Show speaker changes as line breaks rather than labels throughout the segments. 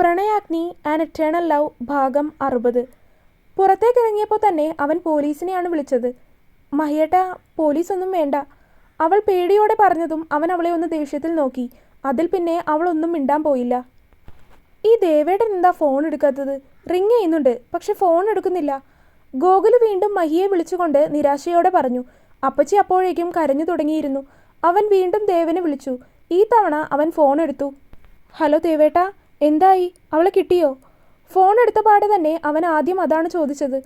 Pranayagni and eternal love ഭാഗം അറുപത്. പുറത്തേക്കിറങ്ങിയപ്പോൾ തന്നെ അവൻ പോലീസിനെയാണ് വിളിച്ചത്. മഹിയേട്ട പോലീസൊന്നും വേണ്ട. അവൾ പേടിയോടെ പറഞ്ഞതും അവൻ അവളെ ഒന്ന് ദേഷ്യത്തിൽ നോക്കി. അതിൽ പിന്നെ അവളൊന്നും മിണ്ടാൻ പോയില്ല. ഈ ദേവേട്ടൻ എന്താ ഫോൺ എടുക്കാത്തത്? റിങ് ചെയ്യുന്നുണ്ട് പക്ഷെ ഫോൺ എടുക്കുന്നില്ല. ഗോകുൽ വീണ്ടും മഹിയെ വിളിച്ചുകൊണ്ട് നിരാശയോടെ പറഞ്ഞു. അപ്പച്ചി അപ്പോഴേക്കും കരഞ്ഞു തുടങ്ങിയിരുന്നു. അവൻ വീണ്ടും ദേവനെ വിളിച്ചു. ഈ തവണ അവൻ ഫോൺ എടുത്തു. ഹലോ ദേവേട്ടാ എന്തായി? അവളെ കിട്ടിയോ? ഫോൺ എടുത്ത പാടെ തന്നെ അവൻ ആദ്യം അതാണ് ചോദിച്ചത്.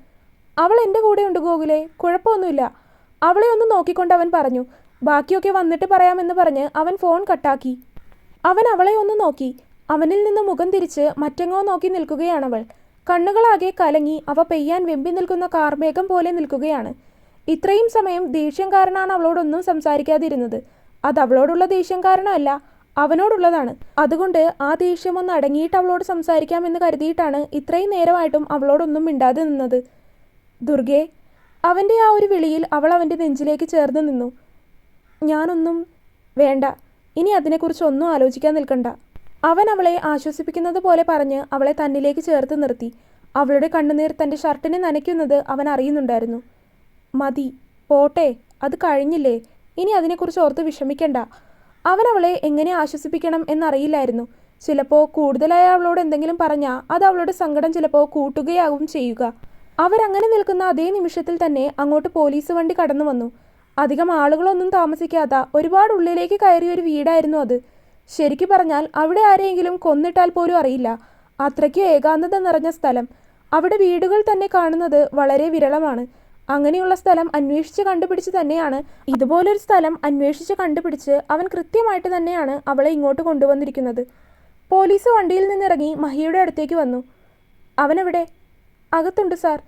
അവൾ എന്റെ കൂടെയുണ്ട് ഗോകുലെ കുഴപ്പമൊന്നുമില്ല. അവളെ ഒന്ന് നോക്കിക്കൊണ്ട് അവൻ പറഞ്ഞു ബാക്കിയൊക്കെ വന്നിട്ട് പറയാമെന്ന് പറഞ്ഞ് അവൻ ഫോൺ കട്ടാക്കി. അവൻ അവളെ ഒന്ന് നോക്കി. അവനിൽ നിന്ന് മുഖം തിരിച്ച് മറ്റെങ്ങോ നോക്കി നിൽക്കുകയാണവൾ. കണ്ണുകളാകെ കലങ്ങി അവ പെയ്യാൻ വെമ്പി നിൽക്കുന്ന കാർമേഘം പോലെ നിൽക്കുകയാണ്. ഇത്രയും സമയം ദേഷ്യം കാരണമാണ് അവളോടൊന്നും സംസാരിക്കാതിരുന്നത്. അത് അവളോടുള്ള ദേഷ്യം കാരണമല്ല അവനോടുള്ളതാണ്. അതുകൊണ്ട് ആ ദേഷ്യം ഒന്ന് അടങ്ങിയിട്ട് അവളോട് സംസാരിക്കാമെന്ന് കരുതിയിട്ടാണ് ഇത്രയും നേരമായിട്ടും അവളോടൊന്നും മിണ്ടാതെ നിന്നത്. ദുർഗെ അവന്റെ ആ ഒരു വിളിയിൽ അവൾ അവന്റെ നെഞ്ചിലേക്ക് ചേർന്ന് നിന്നു. ഞാനൊന്നും വേണ്ട. ഇനി അതിനെക്കുറിച്ച് ഒന്നും ആലോചിക്കാൻ നിൽക്കണ്ട. അവൻ അവളെ ആശ്വസിപ്പിക്കുന്നത് പോലെ പറഞ്ഞ് അവളെ തന്നിലേക്ക് ചേർത്ത് നിർത്തി. അവളുടെ കണ്ണുനീർ തന്റെ ഷർട്ടിനെ നനയ്ക്കുന്നത് അവൻ അറിയുന്നുണ്ടായിരുന്നു. മതി പോട്ടെ അത് കഴിഞ്ഞില്ലേ? ഇനി അതിനെക്കുറിച്ച് ഓർത്ത് വിഷമിക്കണ്ട. അവളെ എങ്ങനെ ആശ്വസിപ്പിക്കണം എന്നറിയില്ലായിരുന്നു. ചിലപ്പോൾ കൂടുതലായി അവളോട് എന്തെങ്കിലും പറഞ്ഞാൽ അത് അവളുടെ സങ്കടം ചിലപ്പോൾ കൂട്ടുകയാവും ചെയ്യുക. അവരങ്ങനെ നിൽക്കുന്ന അതേ നിമിഷത്തിൽ തന്നെ അങ്ങോട്ട് പോലീസ് വണ്ടി കടന്നു വന്നു. അധികം ആളുകളൊന്നും താമസിക്കാത്ത ഒരുപാട് ഉള്ളിലേക്ക് കയറിയ ഒരു വീടായിരുന്നു അത്. ശരിക്കു പറഞ്ഞാൽ അവിടെ ആരെയെങ്കിലും കൊന്നിട്ടാൽ പോലും അറിയില്ല. അത്രയ്ക്ക് ഏകാന്തത നിറഞ്ഞ സ്ഥലം. അവിടെ വീടുകൾ തന്നെ കാണുന്നത് വളരെ വിരളമാണ്. അങ്ങനെയുള്ള സ്ഥലം അന്വേഷിച്ച് കണ്ടുപിടിച്ച് തന്നെയാണ്. ഇതുപോലൊരു സ്ഥലം അന്വേഷിച്ച് കണ്ടുപിടിച്ച് അവൻ കൃത്യമായിട്ട് തന്നെയാണ് അവളെ ഇങ്ങോട്ട് കൊണ്ടുവന്നിരിക്കുന്നത്. പോലീസ് വണ്ടിയിൽ നിന്നിറങ്ങി മഹിയുടെ അടുത്തേക്ക് വന്നു. അവനെവിടെ? അകത്തുണ്ട് സാർ.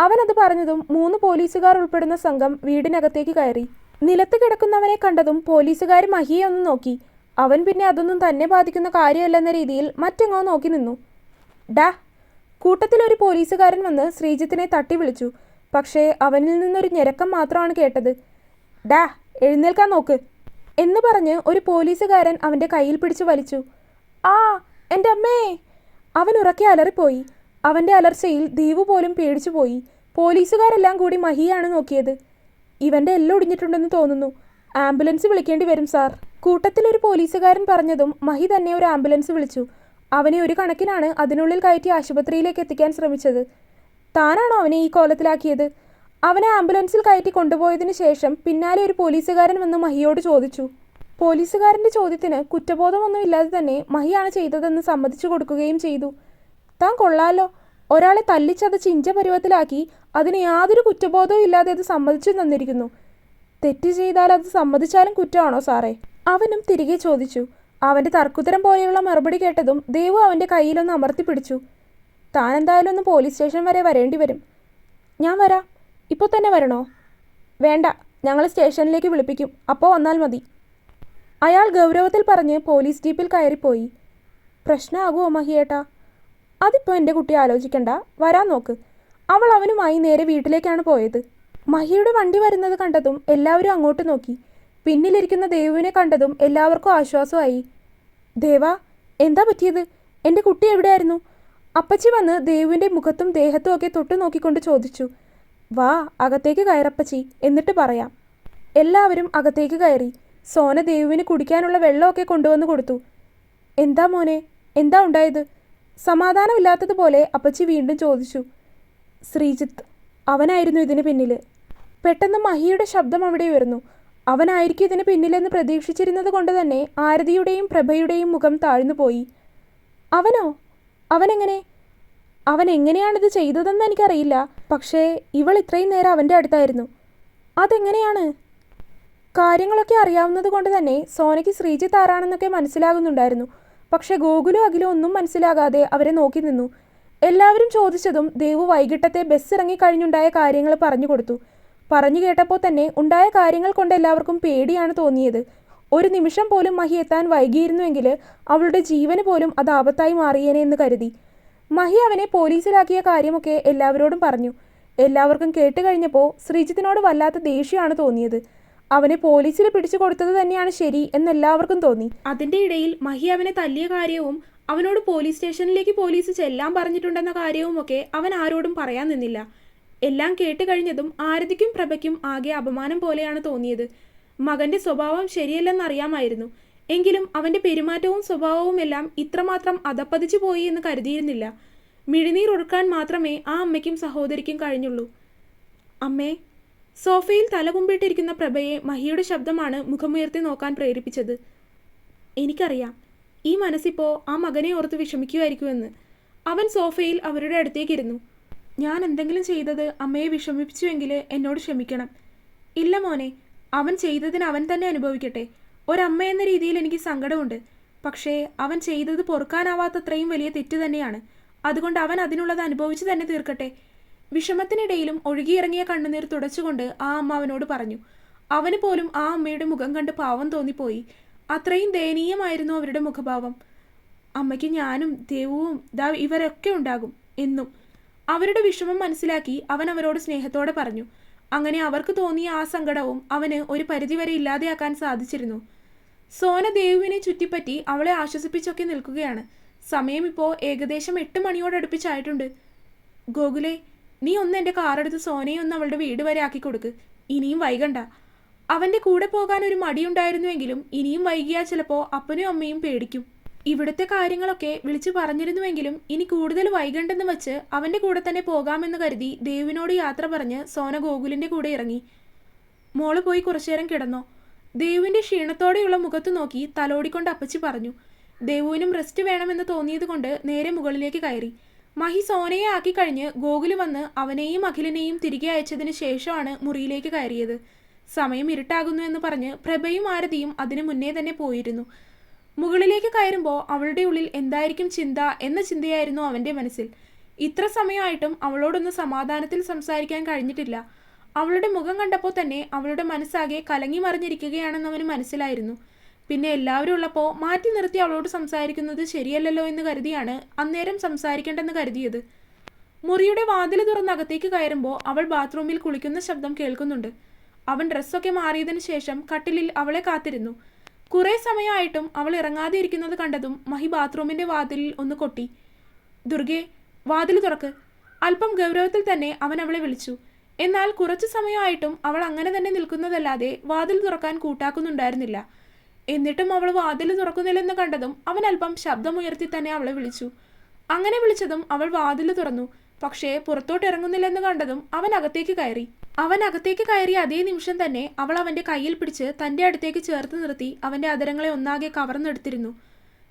അവനത് പറഞ്ഞതും മൂന്ന് പോലീസുകാർ ഉൾപ്പെടുന്ന സംഘം വീടിനകത്തേക്ക് കയറി. നിലത്ത് കിടക്കുന്നവനെ കണ്ടതും പോലീസുകാർ മഹിയെ ഒന്ന് നോക്കി. അവൻ പിന്നെ അതൊന്നും തന്നെ ബാധിക്കുന്ന കാര്യമല്ലെന്ന രീതിയിൽ മറ്റെങ്ങോ നോക്കി നിന്നു. ഡാ കൂട്ടത്തിലൊരു പോലീസുകാരൻ വന്ന് ശ്രീജിത്തിനെ തട്ടി വിളിച്ചു. പക്ഷേ അവനിൽ നിന്നൊരു ഞെരക്കം മാത്രമാണ് കേട്ടത്. ഡാ എഴുന്നേൽക്കാൻ നോക്ക്. എന്ന് പറഞ്ഞ് ഒരു പോലീസുകാരൻ അവന്റെ കയ്യിൽ പിടിച്ചു വലിച്ചു. ആ എന്റെ അമ്മേ! അവൻ ഉറക്കെ അലറിപ്പോയി. അവന്റെ അലർച്ചയിൽ ദീപു പോലും പേടിച്ചു പോയി പോലീസുകാരെല്ലാം കൂടി മഹിയാണ് നോക്കിയത്. ഇവന്റെ എല്ലാം ഒടിഞ്ഞിട്ടുണ്ടെന്ന് തോന്നുന്നു. ആംബുലൻസ് വിളിക്കേണ്ടി വരും സാർ. കൂട്ടത്തിലൊരു പോലീസുകാരൻ പറഞ്ഞതും മഹി തന്നെ ഒരു ആംബുലൻസ് വിളിച്ചു. അവനെ ഒരു കണക്കിനാണ് അതിനുള്ളിൽ കയറ്റി ആശുപത്രിയിലേക്ക് എത്തിക്കാൻ ശ്രമിച്ചത്. താനാണോ അവനെ ഈ കോലത്തിലാക്കിയത്? അവനെ ആംബുലൻസിൽ കയറ്റി കൊണ്ടുപോയതിനു ശേഷം പിന്നാലെ ഒരു പോലീസുകാരൻ വന്ന് മഹിയോട് ചോദിച്ചു. പോലീസുകാരന്റെ ചോദ്യത്തിന് കുറ്റബോധമൊന്നും ഇല്ലാതെ തന്നെ മഹിയാണ് ചെയ്തതെന്ന് സമ്മതിച്ചു കൊടുക്കുകയും ചെയ്തു. താൻ കൊള്ളാലോ. ഒരാളെ തല്ലിച്ചത് ചിഞ്ച പരുവത്തിലാക്കി അതിന് യാതൊരു കുറ്റബോധവും ഇല്ലാതെ അത് സമ്മതിച്ചു തന്നിരിക്കുന്നു. തെറ്റ് ചെയ്താൽ അത് സമ്മതിച്ചാലും കുറ്റമാണോ സാറേ? അവനും തിരികെ ചോദിച്ചു. അവന്റെ തർക്കുത്തരം പോലെയുള്ള മറുപടി കേട്ടതും ദേവു അവന്റെ കയ്യിലൊന്ന് അമർത്തി പിടിച്ചു. താൻ എന്തായാലും ഒന്ന് പോലീസ് സ്റ്റേഷൻ വരെ വരേണ്ടി വരും. ഞാൻ വരാം. ഇപ്പോൾ തന്നെ വരണോ? വേണ്ട. ഞങ്ങൾ സ്റ്റേഷനിലേക്ക് വിളിപ്പിക്കും. അപ്പോൾ വന്നാൽ മതി. അയാൾ ഗൗരവത്തിൽ പറഞ്ഞ് പോലീസ് ജീപ്പിൽ കയറിപ്പോയി. പ്രശ്നമാകുമോ മഹിയേട്ടാ? അതിപ്പോൾ എന്റെ കുട്ടി ആലോചിക്കണ്ട. വരാൻ നോക്ക്. അവൾ അവനുമായി നേരെ വീട്ടിലേക്കാണ് പോയത്. മഹിയുടെ വണ്ടി വരുന്നത് കണ്ടതും എല്ലാവരും അങ്ങോട്ട് നോക്കി. പിന്നിലിരിക്കുന്ന ദേവുവിനെ കണ്ടതും എല്ലാവർക്കും ആശ്വാസമായി. ദേവ എന്താ പറ്റിയത്? എന്റെ കുട്ടി എവിടെയായിരുന്നു? അപ്പച്ചി വന്ന് ദേവുവിന്റെ മുഖത്തും ദേഹത്തും ഒക്കെ തൊട്ടു നോക്കിക്കൊണ്ട് ചോദിച്ചു വാ അകത്തേക്ക് കയറപ്പച്ചി എന്നിട്ട് പറയാം. എല്ലാവരും അകത്തേക്ക് കയറി. സോന ദേവുവിന് കുടിക്കാനുള്ള വെള്ളമൊക്കെ കൊണ്ടുവന്ന് കൊടുത്തു. എന്താ മോനെ എന്താ ഉണ്ടായത്? സമാധാനമില്ലാത്തതുപോലെ അപ്പച്ചി വീണ്ടും ചോദിച്ചു ശ്രീജിത്ത് അവനായിരുന്നു ഇതിന് പിന്നിൽ പെട്ടെന്ന് മഹിയുടെ ശബ്ദം അവിടെ ഉയർന്നു. അവനായിരിക്കും ഇതിന് പിന്നിലെന്ന് പ്രതീക്ഷിച്ചിരുന്നത് കൊണ്ട് തന്നെ ആരതിയുടെയും പ്രഭയുടെയും മുഖം താഴ്ന്നുപോയി അവനോ? അവനെങ്ങനെ? അവൻ എങ്ങനെയാണിത് ചെയ്തതെന്ന് എനിക്കറിയില്ല. പക്ഷേ ഇവൾ ഇത്രയും നേരം അവന്റെ അടുത്തായിരുന്നു. അതെങ്ങനെയാണ്? കാര്യങ്ങളൊക്കെ അറിയാവുന്നത് കൊണ്ട് തന്നെ സോനയ്ക്ക് ശ്രീജിത്ത് ആരാണെന്നൊക്കെ മനസ്സിലാകുന്നുണ്ടായിരുന്നു. പക്ഷെ ഗോകുലും അഖിലും ഒന്നും മനസ്സിലാകാതെ അവരെ നോക്കി നിന്നു. എല്ലാവരും ചോദിച്ചതും ദേവു വൈകിട്ടത്തെ ബസ് ഇറങ്ങി കഴിഞ്ഞുണ്ടായ കാര്യങ്ങൾ പറഞ്ഞു കൊടുത്തു. പറഞ്ഞു കേട്ടപ്പോൾ തന്നെ ഉണ്ടായ കാര്യങ്ങൾ കൊണ്ട് എല്ലാവർക്കും പേടിയാണ് തോന്നിയത്. ഒരു നിമിഷം പോലും മഹി എത്താൻ വൈകിയിരുന്നുവെങ്കിൽ അവളുടെ ജീവന് പോലും അത് ആപത്തായി മാറിയേനെ എന്ന് കരുതി. മഹി അവനെ പോലീസിലാക്കിയ കാര്യമൊക്കെ എല്ലാവരോടും പറഞ്ഞു. എല്ലാവർക്കും കേട്ട് കഴിഞ്ഞപ്പോൾ ശ്രീജിത്തിനോട് വല്ലാത്ത ദേഷ്യമാണ് തോന്നിയത്. അവനെ പോലീസിൽ പിടിച്ചു കൊടുത്തത് തന്നെയാണ് ശരി എന്നെല്ലാവർക്കും തോന്നി. അതിന്റെ ഇടയിൽ മഹി അവനെ തല്ലിയ കാര്യവും അവനോട് പോലീസ് സ്റ്റേഷനിലേക്ക് പോലീസ് ചെല്ലാൻ പറഞ്ഞിട്ടുണ്ടെന്ന കാര്യവുമൊക്കെ അവൻ ആരോടും പറയാൻ നിന്നില്ല. എല്ലാം കേട്ട് കഴിഞ്ഞതും ആരതിക്കും പ്രഭയ്ക്കും ആകെ അപമാനം പോലെയാണ് തോന്നിയത്. മകന്റെ സ്വഭാവം ശരിയല്ലെന്നറിയാമായിരുന്നു. എങ്കിലും അവന്റെ പെരുമാറ്റവും സ്വഭാവവും എല്ലാം ഇത്രമാത്രം അധപ്പതിച്ചു പോയി എന്ന് കരുതിയിരുന്നില്ല. മിഴിനീർ ഒഴുക്കാൻ മാത്രമേ ആ അമ്മയ്ക്കും സഹോദരിക്കും കഴിഞ്ഞുള്ളൂ. അമ്മേ സോഫയിൽ തലകുമ്പിട്ടിരിക്കുന്ന പ്രഭയെ മഹിയുടെ ശബ്ദമാണ് മുഖമുയർത്തി നോക്കാൻ പ്രേരിപ്പിച്ചത്. എനിക്കറിയാം ഈ മനസ്സിപ്പോൾ ആ മകനെ ഓർത്ത് വിഷമിക്കുമായിരിക്കുമെന്ന്. അവൻ സോഫയിൽ അവരുടെ അടുത്തേക്കിരുന്നു. ഞാൻ എന്തെങ്കിലും ചെയ്തത് അമ്മയെ വിഷമിപ്പിച്ചുവെങ്കിൽ എന്നോട് ക്ഷമിക്കണം. ഇല്ല മോനെ അവൻ ചെയ്തതിന് അവൻ തന്നെ അനുഭവിക്കട്ടെ. ഒരമ്മ എന്ന രീതിയിൽ എനിക്ക് സങ്കടമുണ്ട്. പക്ഷേ അവൻ ചെയ്തത് പൊറുക്കാനാവാത്തത്രയും വലിയ തെറ്റ് തന്നെയാണ്. അതുകൊണ്ട് അവൻ അതിനുള്ളത് അനുഭവിച്ചു തന്നെ തീർക്കട്ടെ. വിഷമത്തിനിടയിലും ഒഴുകിയിറങ്ങിയ കണ്ണുനീർ തുടച്ചുകൊണ്ട് ആ അമ്മ അവനോട് പറഞ്ഞു. അവന് പോലും ആ അമ്മയുടെ മുഖം കണ്ട് പാവം തോന്നിപ്പോയി. അത്രയും ദയനീയമായിരുന്നു അവരുടെ മുഖഭാവം. അമ്മയ്ക്ക് ഞാനും ദേവുവും ദാ ഇവരൊക്കെ ഉണ്ടാകും എന്നും. അവരുടെ വിഷമം മനസ്സിലാക്കി അവൻ അവരോട് സ്നേഹത്തോടെ പറഞ്ഞു. അങ്ങനെ അവർക്ക് തോന്നിയ ആ സങ്കടവും അവന് ഒരു പരിധിവരെ ഇല്ലാതെയാക്കാൻ സാധിച്ചിരുന്നു. സോന ദേവുവിനെ ചുറ്റിപ്പറ്റി അവളെ ആശ്വസിപ്പിച്ചൊക്കെ നിൽക്കുകയാണ്. സമയം ഇപ്പോൾ ഏകദേശം എട്ട് മണിയോടടുപ്പിച്ചായിട്ടുണ്ട് ഗോകുലെ നീ ഒന്ന് എന്റെ കാറെടുത്ത് സോനയെ ഒന്ന് അവളുടെ വീട് വരെ ആക്കി കൊടുക്ക്. ഇനിയും വൈകണ്ട. അവന്റെ കൂടെ പോകാൻ ഒരു മടിയുണ്ടായിരുന്നുവെങ്കിലും ഇനിയും വൈകിയാൽ ചിലപ്പോൾ അപ്പനും അമ്മയും പേടിക്കും. ഇവിടുത്തെ കാര്യങ്ങളൊക്കെ വിളിച്ചു പറഞ്ഞിരുന്നുവെങ്കിലും ഇനി കൂടുതൽ വൈകണ്ടെന്ന് വെച്ച് അവന്റെ കൂടെ തന്നെ പോകാമെന്ന് കരുതി ദേവിനോട് യാത്ര പറഞ്ഞ് സോന ഗോകുലിന്റെ കൂടെ ഇറങ്ങി. മോൾ പോയി കുറച്ചുനേരം കിടന്നോ. ദേവുവിന്റെ ക്ഷീണത്തോടെയുള്ള മുഖത്ത് നോക്കി തലോടിക്കൊണ്ട് അപ്പച്ചി പറഞ്ഞു ദേവുവിനും റെസ്റ്റ് വേണമെന്ന് തോന്നിയത് കൊണ്ട് നേരെ മുകളിലേക്ക് കയറി. മഹി സോനയെ ആക്കി കഴിഞ്ഞ് ഗോകുൽ വന്ന് അവനെയും അഖിലിനെയും തിരികെ അയച്ചതിന് ശേഷമാണ് മുറിയിലേക്ക് കയറിയത്. സമയം ഇരുട്ടാകുന്നു എന്ന് പറഞ്ഞ് പ്രഭയും ആരതിയും അതിനു മുന്നേ തന്നെ പോയിരുന്നു. മുകളിലേക്ക് കയറുമ്പോൾ അവളുടെ ഉള്ളിൽ എന്തായിരിക്കും ചിന്ത എന്ന ചിന്തയായിരുന്നു അവന്റെ മനസ്സിൽ. ഇത്ര സമയമായിട്ടും അവളോടൊന്ന് സമാധാനത്തിൽ സംസാരിക്കാൻ കഴിഞ്ഞിട്ടില്ല. അവളുടെ മുഖം കണ്ടപ്പോൾ തന്നെ അവളുടെ മനസ്സാകെ കലങ്ങി മറിഞ്ഞിരിക്കുകയാണെന്ന് അവന് മനസ്സിലായിരുന്നു. പിന്നെ എല്ലാവരും ഉള്ളപ്പോൾ മാറ്റി നിർത്തി അവളോട് സംസാരിക്കുന്നത് ശരിയല്ലല്ലോ എന്ന് കരുതിയാണ് അന്നേരം സംസാരിക്കേണ്ടെന്ന് കരുതിയത്. മുറിയുടെ വാതിൽ തുറന്ന് അകത്തേക്ക് കയറുമ്പോൾ അവൾ ബാത്റൂമിൽ കുളിക്കുന്ന ശബ്ദം കേൾക്കുന്നുണ്ട്. അവൻ ഡ്രസ്സൊക്കെ മാറിയതിനു ശേഷം കട്ടിലിൽ അവളെ കാത്തിരുന്നു. കുറേ സമയമായിട്ടും അവൾ ഇറങ്ങാതെ ഇരിക്കുന്നത് കണ്ടതും മഹി ബാത്റൂമിന്റെ വാതിലിൽ ഒന്ന് കൊട്ടി. ദുർഗെ വാതിൽ തുറക്ക്. അല്പം ഗൗരവത്തിൽ തന്നെ അവൻ അവളെ വിളിച്ചു. എന്നാൽ കുറച്ചു സമയമായിട്ടും അവൾ അങ്ങനെ തന്നെ നിൽക്കുന്നതല്ലാതെ വാതിൽ തുറക്കാൻ കൂട്ടാക്കുന്നുണ്ടായിരുന്നില്ല. എന്നിട്ടും അവൾ വാതിൽ തുറക്കുന്നില്ലെന്ന് കണ്ടതും അവൻ അല്പം ശബ്ദമുയർത്തി തന്നെ അവളെ വിളിച്ചു. അങ്ങനെ വിളിച്ചതും അവൾ വാതിൽ തുറന്നു. പക്ഷേ പുറത്തോട്ട് ഇറങ്ങുന്നില്ലെന്ന് കണ്ടതും അവൻ അകത്തേക്ക് കയറി. അവൻ അകത്തേക്ക് കയറിയ അതേ നിമിഷം തന്നെ അവൾ അവന്റെ കയ്യിൽ പിടിച്ച് തന്റെ അടുത്തേക്ക് ചേർത്ത് നിർത്തി അവന്റെ അതരങ്ങളെ ഒന്നാകെ കവർന്നെടുത്തിരുന്നു.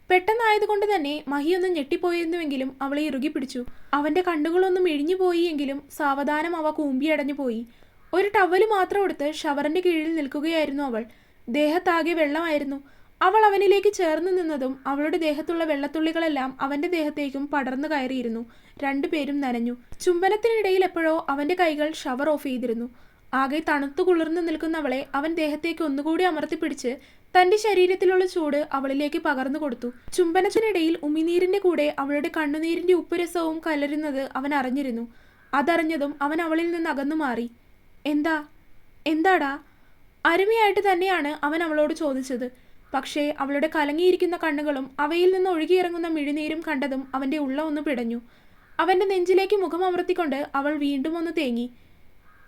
പെട്ടെന്നായതുകൊണ്ട് തന്നെ മഹി ഒന്ന് ഞെട്ടിപ്പോയിരുന്നുവെങ്കിലും അവളെ ഇറുകി പിടിച്ചു. അവന്റെ കണ്ണുകളൊന്നും ഇഴിഞ്ഞു പോയി എങ്കിലും സാവധാനം അവ കൂമ്പിയടഞ്ഞു പോയി. ഒരു ടവൽ മാത്രം എടുത്ത് ഷവറിന്റെ കീഴിൽ നിൽക്കുകയായിരുന്നു അവൾ. ദേഹത്താകെ വെള്ളമായിരുന്നു. അവൾ അവനിലേക്ക് ചേർന്ന് നിന്നതും അവളുടെ ദേഹത്തുള്ള വെള്ളത്തുള്ളികളെല്ലാം അവന്റെ ദേഹത്തേക്കും പടർന്നു കയറിയിരുന്നു. രണ്ടുപേരും നനഞ്ഞു. ചുംബനത്തിനിടയിൽ എപ്പോഴോ അവന്റെ കൈകൾ ഷവർ ഓഫ് ചെയ്തിരുന്നു. ആകെ തണുത്തു കുളിർന്നു നിൽക്കുന്നവളെ അവൻ ദേഹത്തേക്ക് ഒന്നുകൂടി അമർത്തിപ്പിടിച്ച് തന്റെ ശരീരത്തിലുള്ള ചൂട് അവളിലേക്ക് പകർന്നു കൊടുത്തു. ചുംബനത്തിനിടയിൽ ഉമിനീരിന്റെ കൂടെ അവളുടെ കണ്ണുനീരിന്റെ ഉപ്പുരസവും കലരുന്നത് അവൻ അറിഞ്ഞിരുന്നു. അതറിഞ്ഞതും അവൻ അവളിൽ നിന്ന് അകന്നു മാറി. എന്താ? എന്താടാ? അരുമയായിട്ട് തന്നെയാണ് അവൻ അവളോട് ചോദിച്ചത്. പക്ഷേ അവളുടെ കലങ്ങിയിരിക്കുന്ന കണ്ണുകളും അവയിൽ നിന്ന് ഒഴുകിയിറങ്ങുന്ന മിഴിനീരും കണ്ടതും അവന്റെ ഉള്ള ഒന്ന് പിടഞ്ഞു. അവന്റെ നെഞ്ചിലേക്ക് മുഖം അമർത്തിക്കൊണ്ട് അവൾ വീണ്ടും ഒന്ന് തേങ്ങി.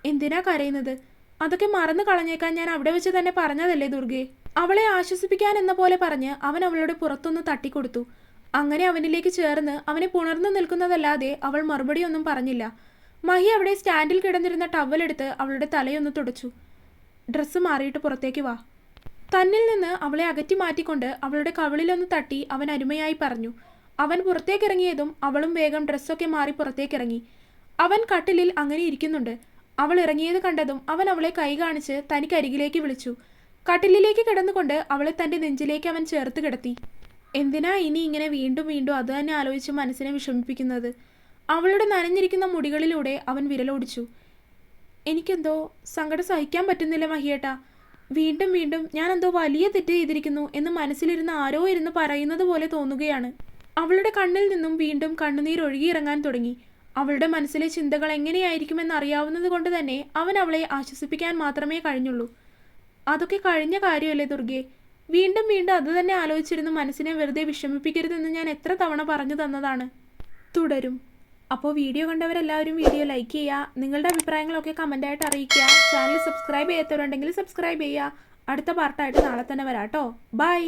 എന്തിനാ കരയുന്നത്? അതൊക്കെ മറന്നു കളഞ്ഞേക്കാൻ ഞാൻ അവിടെ വെച്ച് തന്നെ പറഞ്ഞതല്ലേ ദുർഗെ അവളെ ആശ്വസിപ്പിക്കാൻ എന്ന പോലെ പറഞ്ഞ് അവൻ അവളുടെ പുറത്തൊന്ന് തട്ടിക്കൊടുത്തു. അങ്ങനെ അവനിലേക്ക് ചേർന്ന് അവനെ പുണർന്നു നിൽക്കുന്നതല്ലാതെ അവൾ മറുപടിയൊന്നും പറഞ്ഞില്ല. മഹി അവിടെ സ്റ്റാൻഡിൽ കിടന്നിരുന്ന ടവലെടുത്ത് അവളുടെ തലയൊന്ന് തുടച്ചു. ഡ്രസ്സ് മാറിയിട്ട് പുറത്തേക്ക് വാ. തന്നിൽ നിന്ന് അവളെ അകറ്റി മാറ്റിക്കൊണ്ട് അവളുടെ കവിളിലൊന്ന് തട്ടി അവൻ അരുമയായി പറഞ്ഞു. അവൻ പുറത്തേക്കിറങ്ങിയതും അവളും വേഗം ഡ്രസ്സൊക്കെ മാറി പുറത്തേക്കിറങ്ങി. അവൻ കട്ടിലിൽ അങ്ങനെ ഇരിക്കുന്നുണ്ട്. അവൾ ഇറങ്ങിയത് കണ്ടതും അവൻ അവളെ കൈ കാണിച്ച് തനിക്കരികിലേക്ക് വിളിച്ചു. കട്ടിലിലേക്ക് കിടന്നുകൊണ്ട് അവളെ തന്റെ നെഞ്ചിലേക്ക് അവൻ ചേർത്ത് കിടത്തി. എന്തിനാ ഇനി ഇങ്ങനെ വീണ്ടും വീണ്ടും അത് തന്നെ ആലോചിച്ച് മനസ്സിനെ വിഷമിപ്പിക്കുന്നത്? അവളുടെ നനഞ്ഞിരിക്കുന്ന മുടികളിലൂടെ അവൻ വിരലോടിച്ചു. എനിക്കെന്തോ സങ്കടം സഹിക്കാൻ പറ്റുന്നില്ല മഹിയേട്ടാ. വീണ്ടും വീണ്ടും ഞാൻ എന്തോ വലിയ തെറ്റ് ചെയ്തിരിക്കുന്നു എന്ന് മനസ്സിലിരുന്ന് ആരോ ഇരുന്ന് പറയുന്നത് പോലെ തോന്നുകയാണ്. അവളുടെ കണ്ണിൽ നിന്നും വീണ്ടും കണ്ണുനീർ ഒഴുകിയിറങ്ങാൻ തുടങ്ങി. അവളുടെ മനസ്സിലെ ചിന്തകൾ എങ്ങനെയായിരിക്കുമെന്ന് അറിയാവുന്നത് കൊണ്ട് തന്നെ അവൻ അവളെ ആശ്വസിപ്പിക്കാൻ മാത്രമേ കഴിഞ്ഞുള്ളൂ. അതൊക്കെ കഴിഞ്ഞ കാര്യമല്ലേ ദുർഗെ? വീണ്ടും വീണ്ടും അത് തന്നെ ആലോചിച്ചിരുന്ന് മനസ്സിനെ വെറുതെ വിഷമിപ്പിക്കരുതെന്ന് ഞാൻ എത്ര തവണ പറഞ്ഞു തന്നതാണ്. തുടരും. അപ്പോൾ വീഡിയോ കണ്ടവരെല്ലാവരും വീഡിയോ ലൈക്ക് ചെയ്യുക നിങ്ങളുടെ അഭിപ്രായങ്ങളൊക്കെ കമന്റായിട്ട് അറിയിക്കുക. ചാനൽ സബ്സ്ക്രൈബ് ചെയ്യാത്തവരുണ്ടെങ്കിൽ സബ്സ്ക്രൈബ് ചെയ്യുക. അടുത്ത പാർട്ടായിട്ട് നാളെ തന്നെ വരാം കേട്ടോ ബൈ